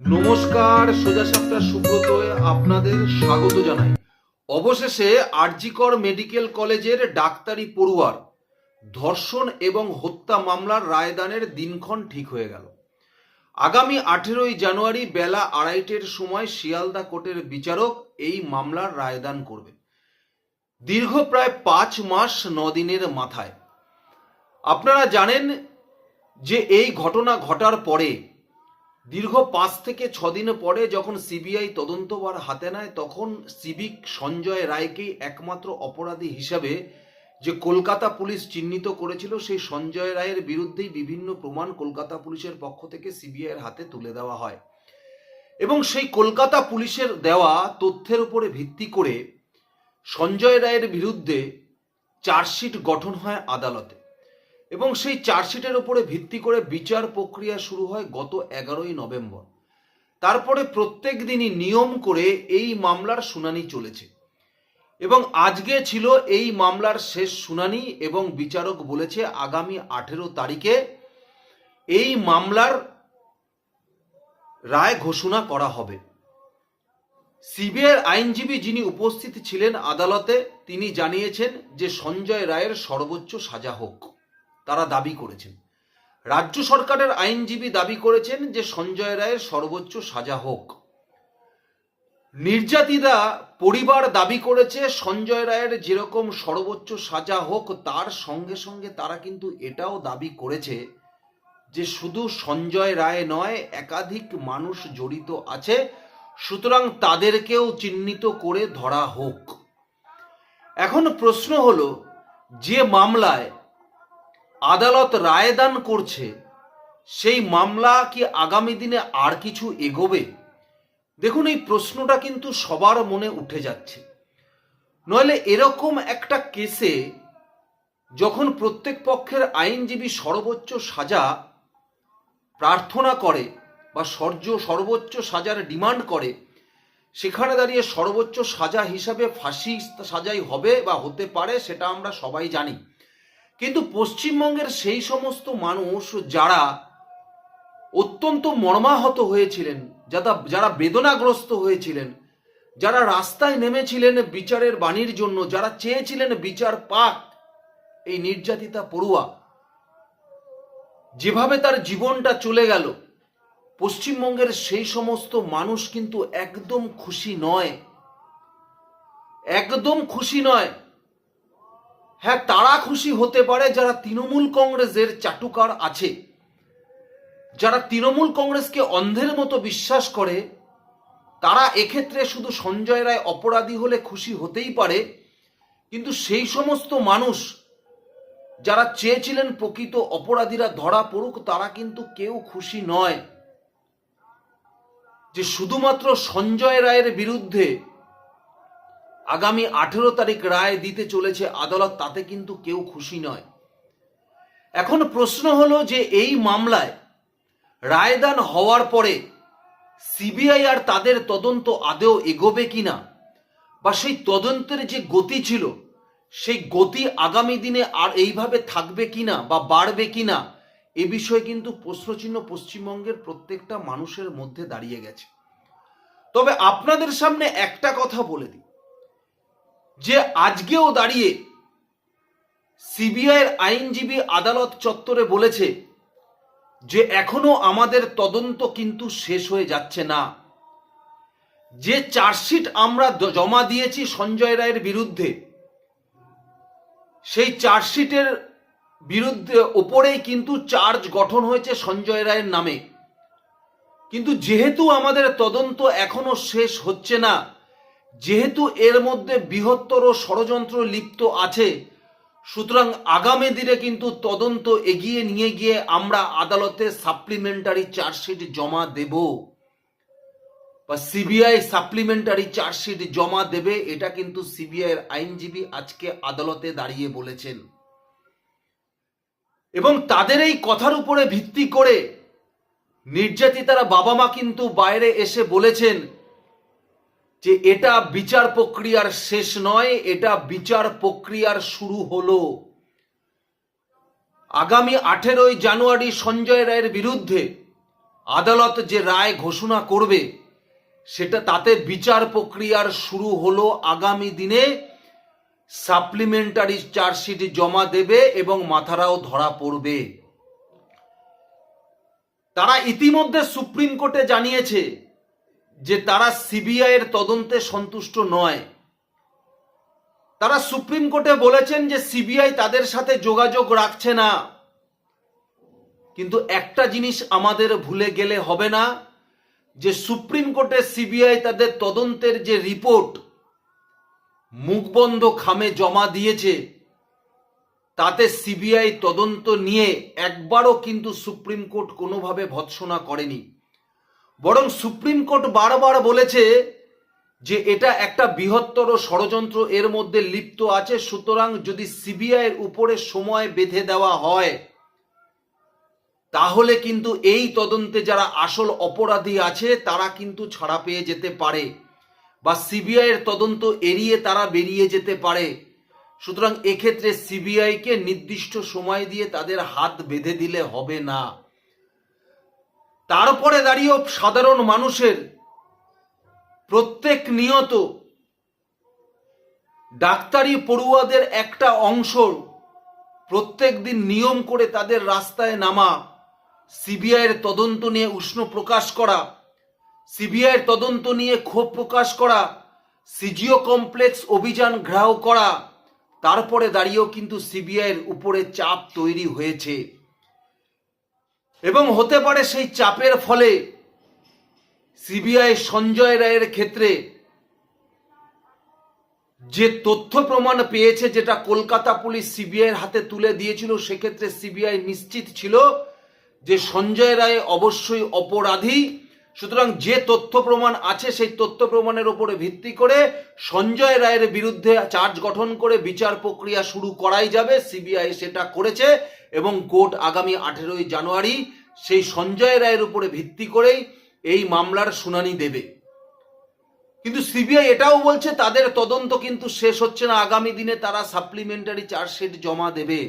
নমস্কার, সোজা সাপটা সুব্রত আপনাদের স্বাগত জানাই। অবশেষে আরজিকর মেডিকেল কলেজের ডাক্তারি পড়ুয়ার ধর্ষণ এবং হত্যা মামলার রায়দানের দিনক্ষণ ঠিক হয়ে গেল। আগামী আঠেরোই জানুয়ারি বেলা আড়াইটের সময় শিয়ালদা কোর্টের বিচারক এই মামলার রায়দান করবে। দীর্ঘ প্রায় পাঁচ মাস দিনের মাথায়। আপনারা জানেন যে এই ঘটনা ঘটার পরে দীর্ঘ পাঁচ থেকে ছদিন পরে যখন সিবিআই তদন্তবার হাতে নেয়, তখন সিভিক সঞ্জয় রায়কেই একমাত্র অপরাধী হিসাবে যে কলকাতা পুলিশ চিহ্নিত করেছিল, সেই সঞ্জয় রায়ের বিরুদ্ধেই বিভিন্ন প্রমাণ কলকাতা পুলিশের পক্ষ থেকে সিবিআইয়ের হাতে তুলে দেওয়া হয়। এবং সেই কলকাতা পুলিশের দেওয়া তথ্যের উপরে ভিত্তি করে সঞ্জয় রায়ের বিরুদ্ধে চার্জশিট গঠন হয় আদালতে। এবং সেই চার্জশিটের উপরে ভিত্তি করে বিচার প্রক্রিয়া শুরু হয় গত এগারোই নভেম্বর। তারপরে প্রত্যেক দিনই নিয়ম করে এই মামলার শুনানি চলেছে। এবং আজকে ছিল এই মামলার শেষ শুনানি এবং বিচারক বলেছে আগামী আঠেরো তারিখে এই মামলার রায় ঘোষণা করা হবে। সিবিআইয়ের আইনজীবী যিনি উপস্থিত ছিলেন আদালতে, তিনি জানিয়েছেন যে সঞ্জয় রায়ের সর্বোচ্চ সাজা হোক। তারা দাবি করেছেন। রাজ্য সরকারের আইনজীবী দাবি করেছেন যে সঞ্জয় রায়ের সর্বোচ্চ সাজা হোক। নির্যাতিতা পরিবার দাবি করেছে, সঞ্জয় রায়ের যেরকম সর্বোচ্চ সাজা হোক, তার সঙ্গে সঙ্গে তারা কিন্তু এটাও দাবি করেছে যে শুধু সঞ্জয় রায় নয়, একাধিক মানুষ জড়িত আছে, সুতরাং তাদেরকেও চিহ্নিত করে ধরা হোক। এখন প্রশ্ন হলো, যে মামলায় আদালত রায়দান করছে, সেই মামলা কি আগামী দিনে আর কিছু এগোবে? দেখুন, এই প্রশ্নটা কিন্তু সবার মনে উঠে যাচ্ছে। নইলে এরকম একটা কেসে যখন প্রত্যেক পক্ষের আইনজীবী সর্বোচ্চ সাজা প্রার্থনা করে বা সর্য সর্বোচ্চ সাজার ডিমান্ড করে, সেখানে দাঁড়িয়ে সর্বোচ্চ সাজা হিসাবে ফাঁসি সাজাই হবে বা হতে পারে সেটা আমরা সবাই জানি। কিন্তু পশ্চিমবঙ্গের সেই সমস্ত মানুষ যারা অত্যন্ত মর্মাহত হয়েছিলেন যারা যারা বেদনাগ্রস্ত হয়েছিলেন, যারা রাস্তায় নেমেছিলেন বিচারের বাণীর জন্য, যারা চেয়েছিলেন বিচার পাক, এই নির্যাতিতা পড়ুয়া, যেভাবে তার জীবনটা চলে গেল, পশ্চিমবঙ্গের সেই সমস্ত মানুষ কিন্তু একদম খুশি নয়। একদম খুশি নয়। হ্যাঁ তারা খুশি হতে পারে যারা তৃণমূল কংগ্রেসের চাটুকার আছে। যারা তৃণমূল কংগ্রেসকে অন্ধের মতো বিশ্বাস করে, তারা এক্ষেত্রে শুধু সঞ্জয় রায় অপরাধী হলে খুশি হতেই পারে, কিন্তু সেই সমস্ত মানুষ যারা চেয়েছিলেন প্রকৃত অপরাধীরা ধরা পড়ুক, তারা কিন্তু কেউ খুশি নয়। যে শুধুমাত্র সঞ্জয় রায়ের বিরুদ্ধে আগামী আঠেরো তারিখ রায় দিতে চলেছে আদালত, তাতে কিন্তু কেউ খুশি নয়। এখন প্রশ্ন হলো যে এই মামলায় রায়দান হওয়ার পরে সিবিআই আর তাদের তদন্ত আদেও এগোবে কিনা বা সেই তদন্তের যে গতি ছিল, সেই গতি আগামী দিনে আর এইভাবে থাকবে কিনা বা বাড়বে কিনা, এ বিষয়ে কিন্তু প্রশ্নচিহ্ন পশ্চিমবঙ্গের প্রত্যেকটা মানুষের মধ্যে দাঁড়িয়ে গেছে। তবে আপনাদের সামনে একটা কথা বলে দিই। যে আজকেও দাঁড়িয়ে সিবিআইয়ের আইনজীবী আদালত চত্বরে বলেছে যে এখনও আমাদের তদন্ত কিন্তু শেষ হয়ে যাচ্ছে না। যে চার্জশিট আমরা জমা দিয়েছি সঞ্জয় রায়ের বিরুদ্ধে, সেই চার্জশিটের বিরুদ্ধে ওপরেই কিন্তু চার্জ গঠন হয়েছে সঞ্জয় রায়ের নামে। কিন্তু যেহেতু আমাদের তদন্ত এখনও শেষ হচ্ছে না যেহেতু এর মধ্যে বৃহত্তর ষড়যন্ত্র লিপ্ত আছে, সুতরাং আগামী দিনে কিন্তু তদন্ত এগিয়ে নিয়ে গিয়ে আমরা আদালতে সাপ্লিমেন্টারি চার্জশিট জমা দেব। বা সিবিআই সাপ্লিমেন্টারি চার্জশিট জমা দেবে, এটা কিন্তু সিবিআই এর আইনজীবী আজকে আদালতে দাঁড়িয়ে বলেছেন। এবং তাদের এই কথার উপরে ভিত্তি করে নির্যাতিতারা বাবা মা কিন্তু বাইরে এসে বলেছেন যে এটা বিচার প্রক্রিয়ার শেষ নয়, এটা বিচার প্রক্রিয়ার শুরু হলো। আগামী আঠেরোই জানুয়ারি সঞ্জয় রায়ের বিরুদ্ধে আদালত যে রায় ঘোষণা করবে, সেটা তাতে বিচার প্রক্রিয়ার শুরু হলো আগামী দিনে। সাপ্লিমেন্টারি চার্জশিট জমা দেবে এবং মাথারাও ধরা পড়বে। তারা ইতিমধ্যে সুপ্রিম কোর্টে জানিয়েছে যে তারা সিবিআই এর তদন্তে সন্তুষ্ট নয়। তারা সুপ্রিম কোর্টে বলেছেন যে সিবিআই তাদের সাথে যোগাযোগ রাখছে না। কিন্তু একটা জিনিস আমাদের ভুলে গেলে হবে না, যে সুপ্রিম কোর্টে সিবিআই তাদের তদন্তের যে রিপোর্ট মুখবন্ধ খামে জমা দিয়েছে, তাতে সিবিআই তদন্ত নিয়ে একবারও কিন্তু সুপ্রিম কোর্ট কোনোভাবে ভৎসনা করেনি। বরং সুপ্রিম কোর্ট বারবার বলেছে যে এটা একটা বৃহত্তর ষড়যন্ত্র, এর মধ্যে লিপ্ত আছে। সুতরাং যদি সিবিআই এর উপরে সময় বেঁধে দেওয়া হয়, তাহলে কিন্তু এই তদন্তে যারা আসল অপরাধী আছে, তারা কিন্তু ছাড়া পেয়ে যেতে পারে বা সিবিআই এর তদন্ত এড়িয়ে তারা বেরিয়ে যেতে পারে। সুতরাং এক্ষেত্রে সিবিআই কে নির্দিষ্ট সময় দিয়ে তাদের হাত বেঁধে দিলে হবে না। তারপরে দাঁড়িয়েও সাধারণ মানুষের প্রত্যেক নিয়ত ডাক্তারি পড়ুয়াদের একটা অংশ প্রত্যেক দিন নিয়ম করে তাদের রাস্তায় নামা সিবিআইয়ের তদন্ত নিয়ে উষ্ণ প্রকাশ করা সিবিআইয়ের তদন্ত নিয়ে ক্ষোভ প্রকাশ করা, সিজিও কমপ্লেক্স অভিযান ঘেরাও করা, তারপরে দাঁড়িয়েও কিন্তু সিবিআইয়ের উপরে চাপ তৈরি হয়েছে। এবং হতে পারে সেই চাপের ফলে সিবিআই সঞ্জয় রায়ের ক্ষেত্রে যে তথ্য প্রমাণ পেয়েছে যেটা কলকাতা পুলিশ সিবিআইয়ের হাতে তুলে দিয়েছিল, সেক্ষেত্রে সিবিআই নিশ্চিত ছিল যে সঞ্জয় রায় অবশ্যই অপরাধী। সুতরাং যে তথ্য প্রমাণ আছে, সেই তথ্য প্রমাণের উপরে ভিত্তি করে সঞ্জয় রায়ের বিরুদ্ধে চার্জ গঠন করে বিচার প্রক্রিয়া শুরু করাই যাবে। সিবিআই সেটা করেছে এবং কোর্ট আগামী আঠেরোই জানুয়ারি সেই সঞ্জয় রায়ের উপরে ভিত্তি করেই এই মামলার শুনানি দেবে। কিন্তু সিবিআই এটাও বলছে, তাদের তদন্ত কিন্তু শেষ হচ্ছে না। আগামী দিনে তারা সাপ্লিমেন্টারি চার্জশিট জমা দেবে।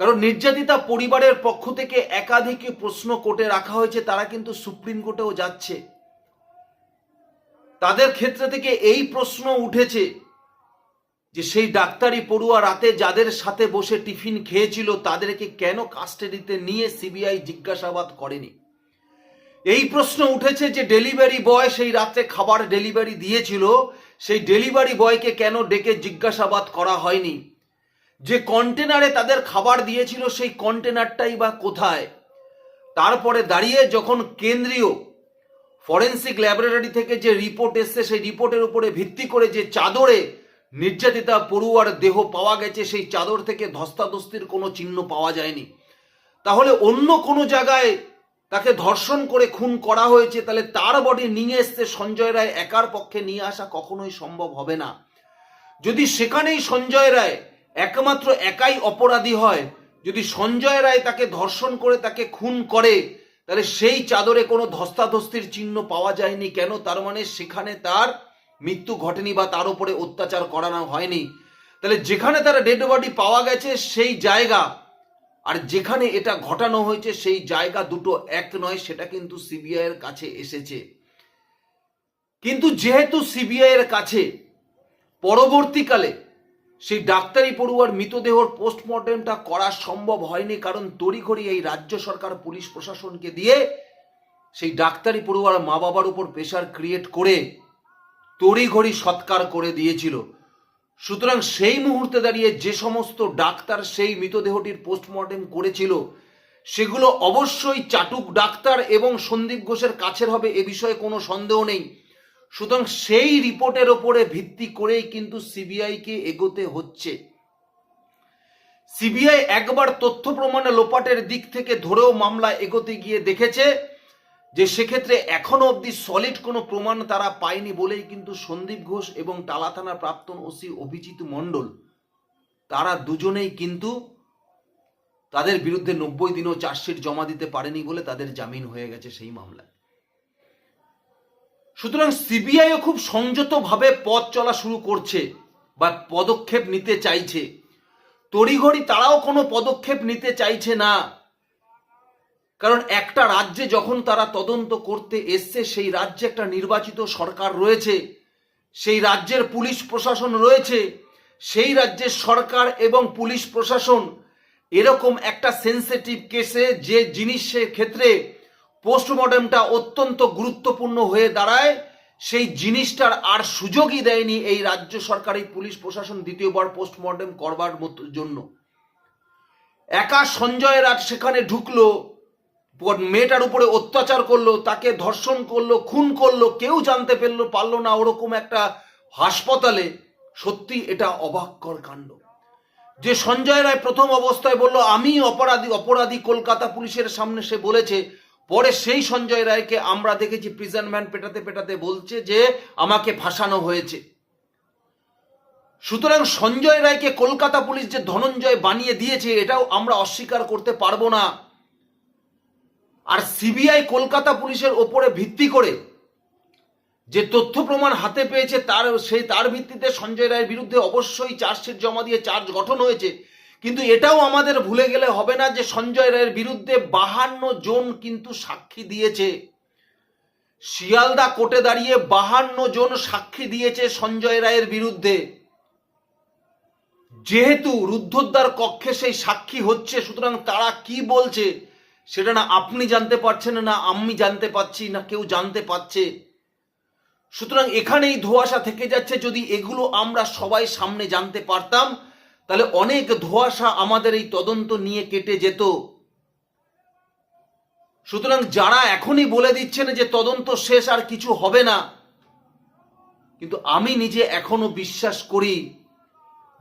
কারণ নির্যাতিতা পরিবারের পক্ষ থেকে একাধিক প্রশ্ন কোর্টে রাখা হয়েছে, তারা কিন্তু সুপ্রিম কোর্টেও যাচ্ছে। তাদের ক্ষেত্রে থেকে এই প্রশ্ন উঠেছে যে সেই ডাক্তারি পড়ুয়া রাতে যাদের সাথে বসে টিফিন খেয়েছিল, তাদেরকে কেন কাস্টাডিতে নিয়ে সিবিআই জিজ্ঞাসাবাদ করেনি? এই প্রশ্ন উঠেছে যে ডেলিভারি বয় সেই রাত্রে খাবার ডেলিভারি দিয়েছিল, সেই ডেলিভারি বয়কে কেন ডেকে জিজ্ঞাসাবাদ করা হয়নি? যে কন্টেনারে তাদের খাবার দিয়েছিল, সেই কন্টেনারটাই বা কোথায়? তারপরে দাঁড়িয়ে যখন কেন্দ্রীয় ফরেন্সিক ল্যাবরেটরি থেকে যে রিপোর্ট এসছে, সেই রিপোর্টের উপরে ভিত্তি করে যে চাদরে নির্যাতিতা পড়ুয়ার দেহ পাওয়া গেছে, সেই চাদর থেকে ধস্তাধস্তির কোনো চিহ্ন পাওয়া যায়নি। তাহলে অন্য কোনো জায়গায় তাকে ধর্ষণ করে খুন করা হয়েছে, তাহলে তার বডি নিয়ে এসছে সঞ্জয় রায়, একার পক্ষে নিয়ে আসা কখনোই সম্ভব হবে না। যদি সেখানেই সঞ্জয় রায় একমাত্র একাই অপরাধী হয়। যদি সঞ্জয় রায় তাকে ধর্ষণ করে, তাকে খুন করে, তাহলে সেই চাদরে কোনো ধস্তাধস্তির চিহ্ন পাওয়া যায়নি কেন? তার মানে সেখানে তার মৃত্যু ঘটেনি বা তার উপরে অত্যাচার করানো হয়নি। তাহলে যেখানে তার ডেড বডি পাওয়া গেছে, সেই জায়গা। আর যেখানে এটা ঘটানো হয়েছে, সেই জায়গা দুটো এক নয়, সেটা কিন্তু সিবিআই এর কাছে এসেছে। কিন্তু যেহেতু সিবিআই এর কাছে, পরবর্তীকালে সেই ডাক্তারি পড়ুয়ার মৃতদেহর পোস্টমর্টেমটা করা সম্ভব হয়নি কারণ তড়িঘড়ি এই রাজ্য সরকার পুলিশ প্রশাসনকে দিয়ে সেই ডাক্তারি পড়ুয়ার মা বাবার উপর প্রেশার ক্রিয়েট করে তড়িঘড়ি সৎকার করে দিয়েছিল। সুতরাং সেই মুহূর্তে দাঁড়িয়ে যে সমস্ত ডাক্তার সেই মৃতদেহটির পোস্টমর্টেম করেছিল, সেগুলো অবশ্যই চাটুক ডাক্তার এবং সন্দীপ ঘোষের কাছের হবে এ বিষয়ে কোনো সন্দেহ নেই। সুতরাং সেই রিপোর্টের ওপরে ভিত্তি করেই কিন্তু সিবিআইকে এগোতে হচ্ছে। সিবিআই একবার তথ্য প্রমাণে লোপাটের দিক থেকে ধরেও মামলা এগোতে গিয়ে দেখেছে যে সেক্ষেত্রে এখনও অবধি সলিড কোনো প্রমাণ তারা পায়নি বলেই কিন্তু সন্দীপ ঘোষ এবং টালা থানার প্রাক্তন ওসি অভিজিৎ মণ্ডল, তারা দুজনেই কিন্তু তাদের বিরুদ্ধে নব্বই দিনও চার্জশিট জমা দিতে পারেনি বলে তাদের জামিন হয়ে গেছে সেই মামলায়। সুতরাং সিবিআইও খুব সংযতভাবে পথ চলা শুরু করছে বা পদক্ষেপ নিতে চাইছে। তড়িঘড়ি তারাও কোনো পদক্ষেপ নিতে চাইছে না। কারণ একটা রাজ্যে যখন তারা তদন্ত করতে এসছে, সেই রাজ্যে একটা নির্বাচিত সরকার রয়েছে, সেই রাজ্যের পুলিশ প্রশাসন রয়েছে, সেই রাজ্যের সরকার এবং পুলিশ প্রশাসন এরকম একটা সেন্সিটিভ কেসে যে জিনিসের ক্ষেত্রে পোস্টমর্টমটা অত্যন্ত গুরুত্বপূর্ণ হয়ে দাঁড়ায়। সেই জিনিসটার আর সুযোগই দেয়নি এই রাজ্য সরকারি পুলিশ প্রশাসন দ্বিতীয়বার পোস্টমর্টম করবার জন্য। একা সঞ্জয় রাজ সেখানে ঢুকলো মেয়েটার উপরে অত্যাচার করল, তাকে ধর্ষণ করল, খুন করল, কেউ জানতে পারল পারল না ওরকম একটা হাসপাতালে। সত্যি এটা অবাককর কাণ্ড। যে সঞ্জয় রায় প্রথম অবস্থায় বলল, আমি অপরাধী অপরাধী কলকাতা পুলিশের সামনে, সে বলেছে পরে সেই সঞ্জয় রায়কে আমরা দেখেছি প্রিজন ম্যান পেটাতে পেটাতে বলছে যে আমাকে ফাঁসানো হয়েছে। সুতরাং সঞ্জয় রায়কে কলকাতা পুলিশ যে ধনঞ্জয় বানিয়ে দিয়েছে, এটাও আমরা অস্বীকার করতে পারব না। আর সিবিআই কলকাতা পুলিশের ওপরে ভিত্তি করে যে তথ্য প্রমাণ হাতে পেয়েছে, তার সেই তার ভিত্তিতে সঞ্জয় রায়ের বিরুদ্ধে অবশ্যই চার্জশিট জমা দিয়ে চার্জ গঠন হয়েছে। কিন্তু এটাও আমাদের ভুলে গেলে হবে না যে সঞ্জয় রায়ের বিরুদ্ধে বাহান্ন জন কিন্তু সাক্ষী দিয়েছে। শিয়ালদা কোর্টে দাঁড়িয়ে বাহান্ন জন সাক্ষী দিয়েছে সঞ্জয় রায়ের বিরুদ্ধে। যেহেতু রুদ্ধদ্বার কক্ষে সেই সাক্ষী হচ্ছে, সুতরাং তারা কি বলছে সেটা না আপনি জানতে পারছেন না আমি জানতে পাচ্ছি না কেউ জানতে পারছে। সুতরাং এখানেই ধোঁয়াশা থেকে যাচ্ছে, যদি এগুলো আমরা সবাই সামনে জানতে পারতাম তাহলে অনেক ধোঁয়াশা আমাদের এই তদন্ত নিয়ে কেটে যেত। সুতরাং যারা এখনই বলে দিচ্ছেন যে তদন্ত শেষ আর কিছু হবে না, কিন্তু আমি নিজে এখনও বিশ্বাস করি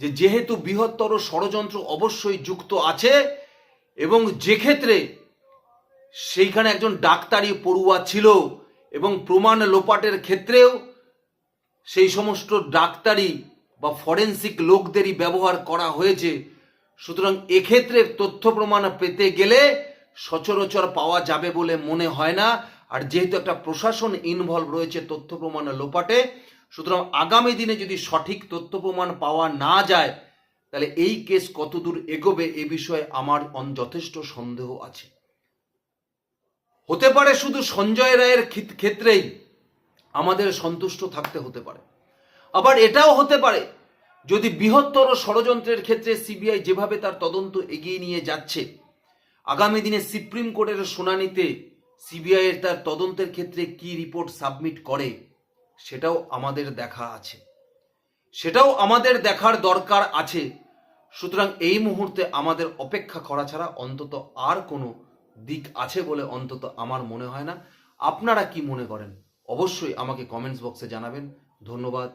যে যেহেতু বৃহত্তর ষড়যন্ত্র অবশ্যই যুক্ত আছে, এবং যে ক্ষেত্রে সেইখানে একজন ডাক্তারি পড়ুয়া ছিল এবং প্রমাণ লোপাটের ক্ষেত্রেও সেই সমস্ত ডাক্তারি বা ফরেন্সিক লোকদেরই ব্যবহার করা হয়েছে। সুতরাং এক্ষেত্রে তথ্য প্রমাণ পেতে গেলে সচরাচর পাওয়া যাবে বলে মনে হয় না। আর যেহেতু একটা প্রশাসন ইনভলভ রয়েছে তথ্য প্রমাণ লোপাটে, সুতরাং আগামী দিনে যদি সঠিক তথ্য প্রমাণ পাওয়া না যায়, তাহলে এই কেস কতদূর এগোবে এ বিষয়ে আমার যথেষ্ট সন্দেহ আছে। হতে পারে শুধু সঞ্জয় রায়ের ক্ষেত- ক্ষেত্রেই আমাদের সন্তুষ্ট থাকতে হতে পারে। আবার এটাও হতে পারে, যদি বৃহত্তর ষড়যন্ত্রের ক্ষেত্রে সিবিআই যেভাবে তার তদন্ত এগিয়ে নিয়ে যাচ্ছে, আগামী দিনে সুপ্রিম কোর্টের শুনানিতে সিবিআই এর তার তদন্তের ক্ষেত্রে কি রিপোর্ট সাবমিট করে, সেটাও আমাদের দেখা আছে। সেটাও আমাদের দেখার দরকার আছে, সুতরাং এই মুহূর্তে আমাদের অপেক্ষা করা ছাড়া অন্তত আর কোনো দিক আছে বলে অন্তত আমার মনে হয় না। আপনারা কি মনে করেন? অবশ্যই আমাকে কমেন্টস বক্সে জানাবেন। ধন্যবাদ।